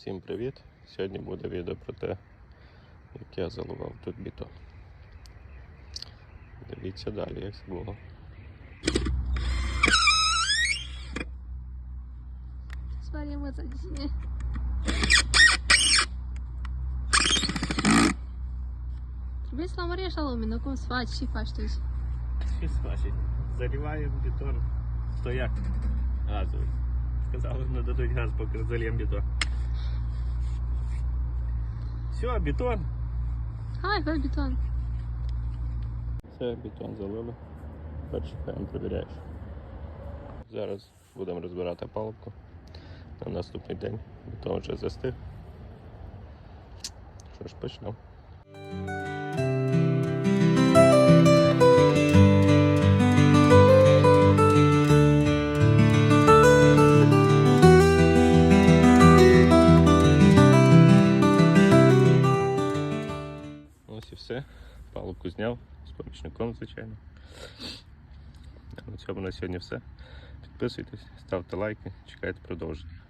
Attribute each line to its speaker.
Speaker 1: Всім привіт! Сьогодні буде відео про те, як я заливав тут бітон. Дивіться далі, як це було.
Speaker 2: Сваримо за дні. Lumină, cum să faci și faci tu.
Speaker 1: Що значить? Заливаємо бетон. Стояк газовий. Сказали, не дадуть газ, поки зальємо бетон. Все, бетон.
Speaker 2: Хай, fă бетон.
Speaker 1: Все, бетон залили. Тепер чекаємо, перевіряєш. Зараз будемо розбирати палубку. На наступний день бетон вже застиг. Що ж, почнемо. Ось і все. Палубку зняв з помічником, звичайно. На цьому на сьогодні все. Підписуйтесь, ставте лайки, чекайте продовження.